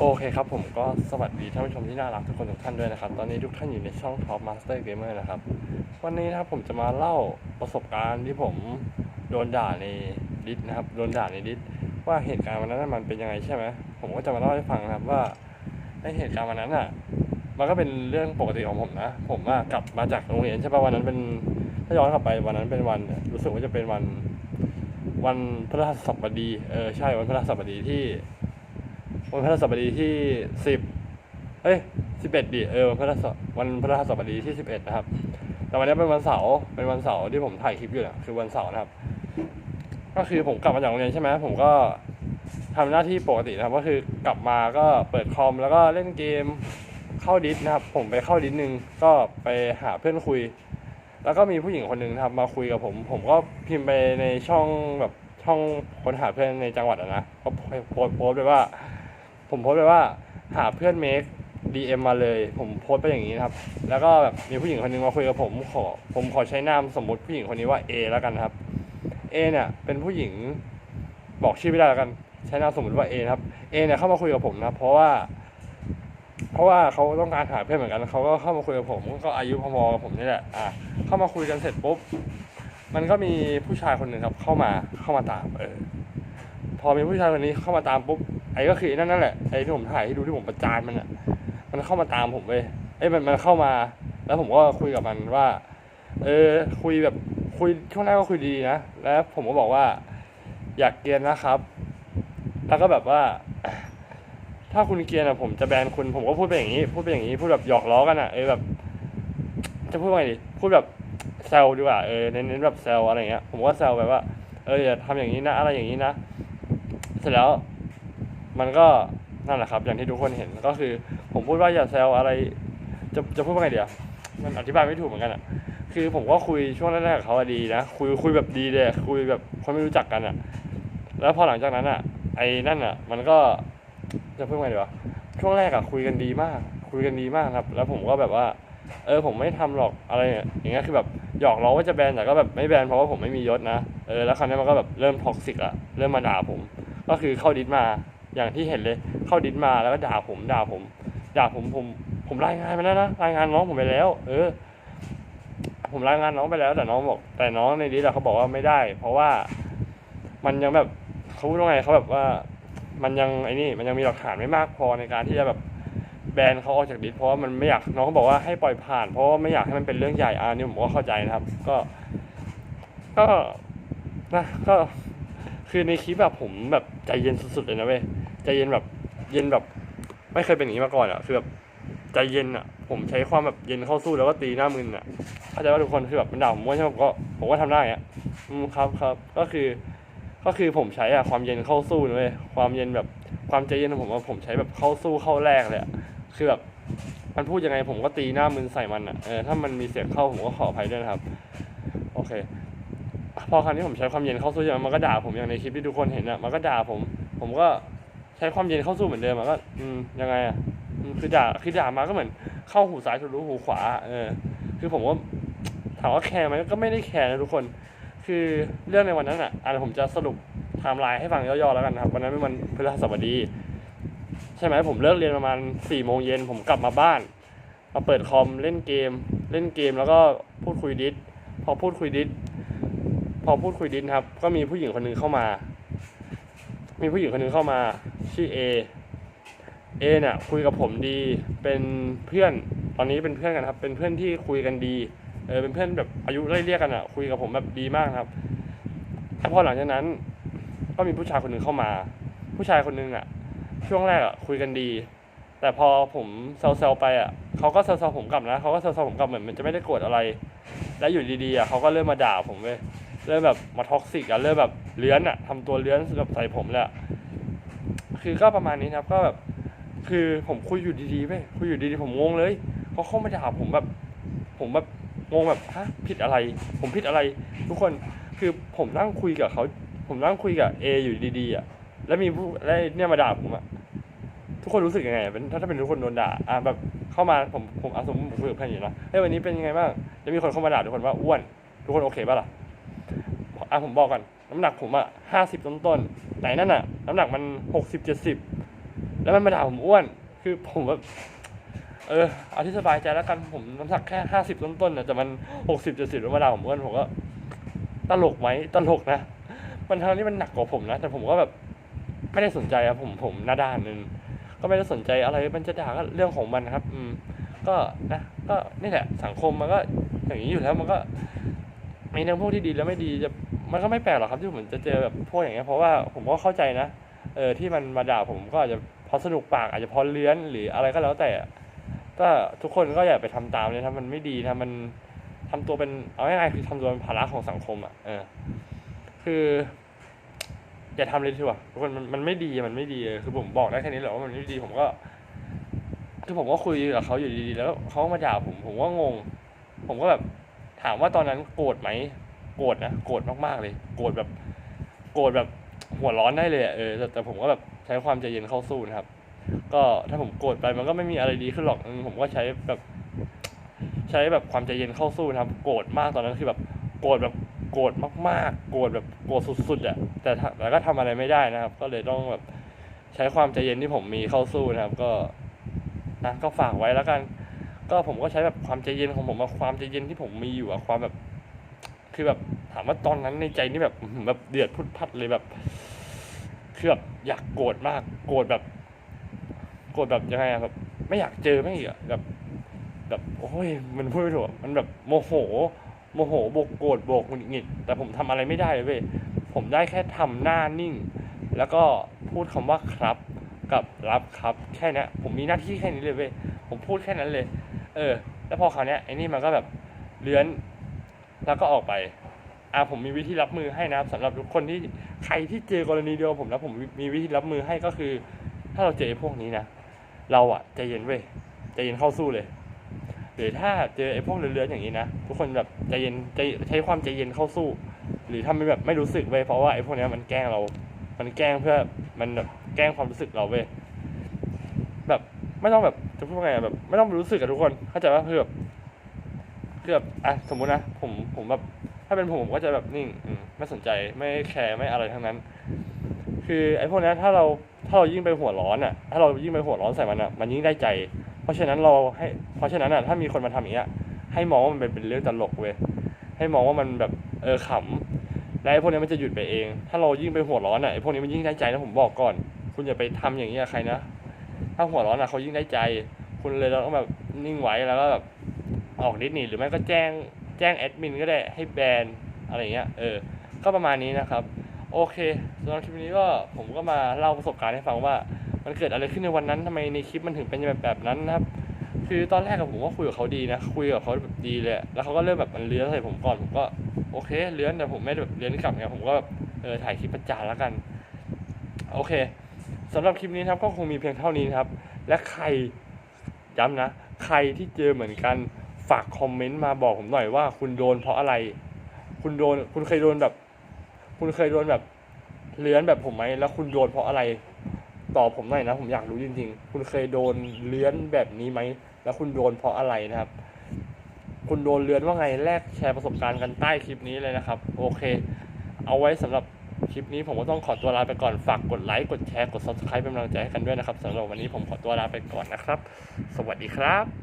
โอเคครับผมก็สวัสดีท่านผู้ชมที่น่ารักทุกคนทุกท่านด้วยนะครับ ตอนนี้ทุกท่านอยู่ในช่อง Top Master Gamer นะครับ วันนี้นะครับผมจะมาเล่าประสบการณ์ที่ผมโดนด่าในดิสนะครับ โดนด่าในดิสว่าเหตุการณ์วันนั้นมันเป็นยังไงใช่ไหมผมก็จะมาเล่าให้ฟังนะครับว่าในเหตุการณ์วันนั้นอะ มันก็เป็นเรื่องปกติของผมนะ ผมอะกลับมาจากโรงเรียนใช่ป่ะวันนั้นเป็นถ้าย้อนกลับไปวันนั้นเป็นวันรู้สึกว่าจะเป็นวัน วันพฤหัสบดีเออใช่วันพฤหัสบดีที่ วันพฤหัสบดีที่สิบเอ้ยสิบเอ็ดดิเออวันพฤหัสวันพฤหัสบดีที่สิบเอ็ดนะครับ แต่วันนี้เป็นวันเสาร์เป็นวันเสาร์ที่ผมถ่ายคลิปอยู่นะคือวันเสาร์นะครับ ก็คือผมกลับมาจากโรงเรียนใช่ไหมผมก็ทำหน้าที่ปกตินะครับ ก็คือกลับมาก็เปิดคอมแล้วก็เล่นเกมเข้าดิสนะครับ ผมไปเข้าดิสหนึ่งก็ไปหาเพื่อนคุย แล้วก็มีผู้หญิงคนหนึ่งครับมาคุยกับผม ผมก็พิมพ์ไปในช่องแบบช่องค้นหาเพื่อนในจังหวัดนะก็โพสต์โพสต์ไปว่า ผมโพสไปว่าหาเพื่อนเมค DM มาเลย ผมโพสไปอย่างนี้นะครับ แล้วก็แบบมีผู้หญิงคนหนึงมาคุยกับผมขอ ผมขอใช้นามสมมติผู้หญิงคนนี้ว่า A แล้วกันครับ A เนี่ยเป็นผู้หญิงบอกชื่อไม่ได้แล้วกัน ใช้นามสมมติว่า A ครับ A เนี่ยเข้ามาคุยกับผมนะเพราะว่า เพราะว่าเขาต้องการหาเพื่อนเหมือนกันเขาก็เข้ามาคุยกับผมก็อายุพอๆกับผมนี่แหละอะเข้ามาคุยกันเสร็จปุ๊บมันก็มีผู้ชายคนหนึ่งครับ เข้ามาเข้ามาตาม เออ พอมีผู้ชายคนนี้เข้ามาตามปุ๊บ ไอ้ก็คือนั่นนั่นแหละไอ้ที่ผมถ่ายให้ดูที่ผมประจานมันอะ มันเข้ามาตามผมเว้ยไอ้ยมันมันเข้ามา แล้วผมก็คุยกับมันว่า เออคุยแบบคุยช่วงแรกก็คุยดีนะแล้วผมก็บอกว่า อยากเกียนนะครับ แล้วก็แบบว่า ถ้าคุณเกียนอะผมจะแบนคุณผมก็พูดไปอย่างนี้ พูดไปอย่างนี้พูดแบบหยอกล้อกันอะเออแบบ จะพูดว่าไงดีพูดแบบแซวดีกว่าเออเน้นแบบแซวอะไรเงี้ยผมก็แซวแบบว่าเอออย่าทำอย่างนี้นะ อะไรอย่างนี้นะ เสร็จแล้ว มันก็นั่นแหละครับ อย่างที่ทุกคนเห็นก็คือ ผมพูดว่าอย่าแซวอะไร จะจะพูดว่าไงเดียวมันอธิบายไม่ถูกเหมือนกันอะคือผมก็คุยช่วงแรกๆกับเขาดีนะคุยคุยแบบดีเลยคุยแบบคนไม่รู้จักกันอะแล้วพอหลังจากนั้นอะไอ้นั่นอะมันก็จะพูดว่าไงดีวะช่วงแรกอะคุยกันดีมาก คุยกันดีมากครับ แล้วผมก็แบบว่า เออผมไม่ทำหรอกอะไรเนี่ยอย่างเงี้ยคือแบบหยอกล้อว่าจะแบนแต่ก็แบบไม่แบนเพราะว่าผมไม่มียศนะเออแล้วคราวนี้มันก็แบบเริ่มท็อกซิกอะเริ่มมาด่าผม ก็คือเข้าดิสมา อย่างที่เห็นเลย เข้าดิสมาแล้วก็ด่าผมด่าผมด่าผมผมผมรายงานไปแล้วนะรายงานน้องผมไปแล้ว เออ ผมรายงานน้องไปแล้ว แต่น้องบอก แต่น้องในดิสเขาบอกว่าไม่ได้ เพราะว่ามันยังแบบเขาพูดว่าไงเขาแบบว่า มันยังไอ้นี่มันยังมีหลักฐานไม่มากพอในการที่จะแบบแบนเขาออกจากดิสเพราะว่ามันไม่อยากน้องเขาบอกว่าให้ปล่อยผ่าน เพราะว่าไม่อยากให้มันเป็นเรื่องใหญ่อ่านี่ผมก็เข้าใจนะครับ ก็ ก็นะก็คือในคลิปแบบผมแบบใจเย็นสุดๆเลยนะเว้ย ใจเย็นแบบ เย็นแบบ ไม่เคยเป็นอย่างนี้มาก่อนอะคือแบบใจเย็นอะ ผมใช้ความแบบเย็นเข้าสู้แล้วก็ตีหน้ามึนอะเข้าใจว่าทุกคนคือแบบมันด่าผมว่าใช่ไหมผมก็ผมก็ทำได้อะอืมครับครับก็คือ ก็คือผมใช้อะความเย็นเข้าสู้เว้ยความเย็นแบบความใจเย็นของผมว่าผมใช้แบบเข้าสู้เข้าแรกเลยอะคือแบบมันพูดยังไงผมก็ตีหน้ามึนใส่มันอะเออถ้ามันมีเสียงเข้าผมก็ขออภัยด้วยนะครับ โอเค พอครั้งนี้ผมใช้ความเย็นเข้าสู้ใช่ไหมมันก็ด่าผมอย่างในคลิปที่ทุกคนเห็นอะมันก็ด่าผม ผมก็ ใช้ความเย็นเข้าสู้เหมือนเดิมมันก็อืมยังไงอะคือด่าคือด่ามาก็เหมือน เข้าหูซ้ายทะลุหูขวา เออ คือผมว่าถามว่าแคร์ไหมก็ไม่ได้แคร์นะทุกคน คือเรื่องในวันนั้นอะอะเดี๋ยวผมจะสรุปไทม์ไลน์ให้ฟังย่อๆแล้วกันนะครับ วันนั้นเป็นวันพฤหัสบดี ใช่ไหมผมเลิกเรียนประมาณสี่โมงเย็นผมกลับมาบ้าน มาเปิดคอมเล่นเกม เล่นเกมแล้วก็พูดคุยดิสพอพูดคุยดิสพอพูดคุยดิสครับ ก็มีผู้หญิงคนหนึงเข้ามา มีผู้หญิงคนหนึงเข้ามาชื่อเอเอเนี่ยคุยกับผมดีเป็นเพื่อนตอนนี้เป็นเพื่อนกันครับ เป็นเพื่อนที่คุยกันดีเออเป็นเพื่อนแบบอายุไล่เรียกกันอะคุยกับผมแบบดีมากครับแล้วพอหลังจากนั้น ก็มีผู้ชายคนหนึ่งเข้ามา ผู้ชายคนหนึ่งอะช่วงแรกอะคุยกันดี แต่พอผมเซลๆไปอะเขาก็เซลๆผมกลับนะเขาก็เซลๆผมกลับเหมือนมันจะไม่ได้โกรธอะไร แล้วอยู่ดีๆอะเขาก็เริ่มมาด่าผมเว้ย เริ่มแบบมาท็อกซิกอะเริ่มแบบเลื้อนอะทำตัวเลื้อนกับใส่ผมเละคือก็ประมาณนี้ครับก็แบบคือผมคุยอยู่ดีๆเว้ยคุยอยู่ดีๆผมงงเลยเขาเข้ามาด่าผมแบบ ผมแบบงงแบบฮะผิดอะไร ผมผิดอะไร ทุกคนคือผมนั่งคุยกับเขาผมนั่งคุยกับเออยู่ดีๆอะแล้วมีผู้แล้วเนี่ยมาด่าผมอะทุกคนรู้สึกยังไงเป็นถ้าถ้าเป็นทุกคนโดนด่าอะแบบเข้ามาผมผมอาสมมติผมคุยกับเพื่อนอยู่นะเฮ้ยวันนี้เป็นยังไงบ้างแล้วมีคนเข้ามาด่าทุกคนว่าอ้วน ทุกคนโอเคป่ะล่ะ อะผมบอกก่อนน้ำหนักผมอะห้าสิบต้นๆแต่นั่นอะ น้ำหนักมันหกสิบเจ็ดสิบแล้วมันมาด่าผมอ้วน คือผมแบบเออเอาที่สบายใจแล้วกันผมน้ำหนักแค่ห้าสิบต้นๆนะแต่มันหกสิบเจ็ดสิบแล้วมาด่าผมอ้วนผมก็ตลกไหมตลกนะมันทั้งที่มันหนักกว่าผมนะ แต่ผมก็แบบไม่ได้สนใจอะผมผมหน้าด้านนึงก็ไม่ได้สนใจอะไรมันจะด่าก็เรื่องของมันครับ อืม ก็นะก็นี่แหละสังคมมันก็อย่างนี้อยู่แล้วมันก็มีทั้งพวกที่ดีและไม่ดีจะ มันก็ไม่แปลกหรอกครับที่ผมจะเจอแบบพวกอย่างเงี้ยเพราะว่าผมก็เข้าใจนะเออที่มันมาด่าผมก็อาจจะพอสนุกปากอาจจะพอเลื้อนหรืออะไรก็แล้วแต่ ก็ทุกคนก็อย่าไปทำตามเลยถ้ามันไม่ดีถ้ามันทำตัวเป็นเอาง่ายๆคือทำตัวเป็นภาระของสังคมอะเออคืออย่าทำเลยดีกว่าทุกคนมันมันไม่ดีมันไม่ดีเออคือผมบอกได้แค่นี้แหละว่ามันไม่ดีผมก็คือผมก็คุยกับเขาอยู่ดีๆแล้วเขามาด่าผมผมก็งง ผมก็แบบถามว่าตอนนั้นโกรธไหม โกรธนะโกรธมากๆเลย โกรธแบบโกรธแบบหัวร้อนได้เลยอะเออแต่แต่ผมก็แบบใช้ความใจเย็นเข้าสู้นะครับ ก็ถ้าผมโกรธไปมันก็ไม่มีอะไรดีขึ้นหรอกผมก็ใช้แบบ ใช้แบบความใจเย็นเข้าสู้นะครับ โกรธมากตอนนั้นคือแบบโกรธแบบโกรธมากๆ โกรธแบบโกรธสุดๆอะแต่ถ้าแต่ก็ทำอะไรไม่ได้นะครับ ก็เลยต้องแบบใช้ความใจเย็นที่ผมมีเข้าสู้นะครับ ก็นะก็ฝากไว้แล้วกัน ก็ผมก็ใช้แบบความใจเย็นของผมความใจเย็นที่ผมมีอยู่อะความแบบ คือแบบถามว่าตอนนั้นในใจนี่แบบแบบเดือดพุดพัดเลยแบบคือแบบอยากโกรธมาก โกรธแบบ โกรธแบบยังไงอะแบบไม่อยากเจอไม่งอีอะแบบ แบบโอ้ยมันพูดไม่ถูกมันแบบโมโห โมโหโบกโกรธโบกหงุดหงิดแต่ผมทำอะไรไม่ได้เลยเว้ยผมได้แค่ทำหน้านิ่ง แล้วก็พูดคำว่าครับกับรับครับแค่นี้ผมมีหน้าที่แค่นี้เลยเว้ยผมพูดแค่นั้นเลย เออ แล้วพอคราวเนี้ยไอ้นี่มันก็แบบเลื้อน แล้วก็ออกไปอ่าผมมีวิธีรับมือให้นะครับสำหรับทุกคนที่ใครที่เจอกรณีเดียวผมนะผมมีวิธีรับมือให้ก็คือ ถ้าเราเจอพวกนี้นะเราอะใจเย็นเว้ยใจเย็นเข้าสู้เลย หรือถ้าเจอไอ้พวกเลื้อนๆอย่างนี้นะทุกคนแบบใจเย็นใจใช้ความใจเย็นเข้าสู้ หรือทำเป็นแบบไม่รู้สึกเว้ยเพราะว่าไอ้พวกนี้มันแกล้งเรา มันแกล้งเพื่อมันแบบแกล้งความรู้สึกเราเว้ยแบบไม่ต้องแบบจะพูดว่าไงอะแบบไม่ต้องรู้สึกกับทุกคนเข้าใจว่าคือแบบ คือแบบอะสมมุตินะผมผมแบบถ้าเป็นผมผมก็จะแบบนิ่งไม่สนใจไม่แคร์ไม่อะไรทั้งนั้น คือไอ้พวกนี้ถ้าเราถ้าเรายิ่งไปหัวร้อนอะ ถ้าเรายิ่งไปหัวร้อนใส่มันอะมันยิ่งได้ใจ เพราะฉะนั้นเราให้ เพราะฉะนั้นอะถ้ามีคนมาทำอย่างเงี้ยให้มองว่ามันเป็นเรื่องตลกเว้ยให้มองว่ามันแบบเออขำและไอ้พวกนี้มันจะหยุดไปเอง ถ้าเรายิ่งไปหัวร้อนอะไอ้พวกนี้มันยิ่งได้ใจนะผมบอกก่อน คุณอย่าไปทำอย่างเงี้ยใครนะถ้าหัวร้อนอะเขายิ่งได้ใจ คุณเลยเราต้องแบบนิ่งไว้แล้วก็แบบ ออกนิดหนีหรือไม่ก็แจ้งแจ้งแอดมินก็ได้ให้แบนอะไรเงี้ยเออ ก็ประมาณนี้นะครับ โอเคสำหรับคลิปนี้ก็ผมก็มาเล่าประสบการณ์ให้ฟังว่ามันเกิดอะไรขึ้นในวันนั้นทำไมในคลิปมันถึงเป็นแบบแบบนั้นนะครับ คือตอนแรกกับผมก็คุยกับเขาดีนะ คุยกับเขาแบบดีเลย แล้วเขาก็เริ่มแบบมันเลื้อนใส่ผมก่อน ผมก็โอเคเลื้อนแต่ผมไม่ได้แบบเลื้อนกลับไงผมก็แบบเออถ่ายคลิปประจานแล้วกัน โอเคสำหรับคลิปนี้ครับก็คงมีเพียงเท่านี้นะครับ และใครย้ำนะ ใครที่เจอเหมือนกัน ฝากคอมเมนต์มาบอกผมหน่อยว่า คุณโดนเพราะอะไร คุณโดน คุณเคยโดนแบบ คุณเคยโดนแบบเลื้อนแบบผมไหมแล้วคุณโดนเพราะอะไรตอบผมหน่อยนะ ผมอยากรู้จริงๆ คุณเคยโดนเลื้อนแบบนี้ไหม แล้วคุณโดนเพราะอะไรนะครับ คุณโดนเลื้อนว่าไงแลกแชร์ประสบการณ์กันใต้คลิปนี้เลยนะครับ โอเค เอาไว้สำหรับคลิปนี้ผมก็ต้องขอตัวลาไปก่อน ฝากกดไลค์ กดแชร์ กด subscribe เป็นกำลังใจให้กันด้วยนะครับสำหรับวันนี้ผมขอตัวลาไปก่อนนะครับ สวัสดีครับ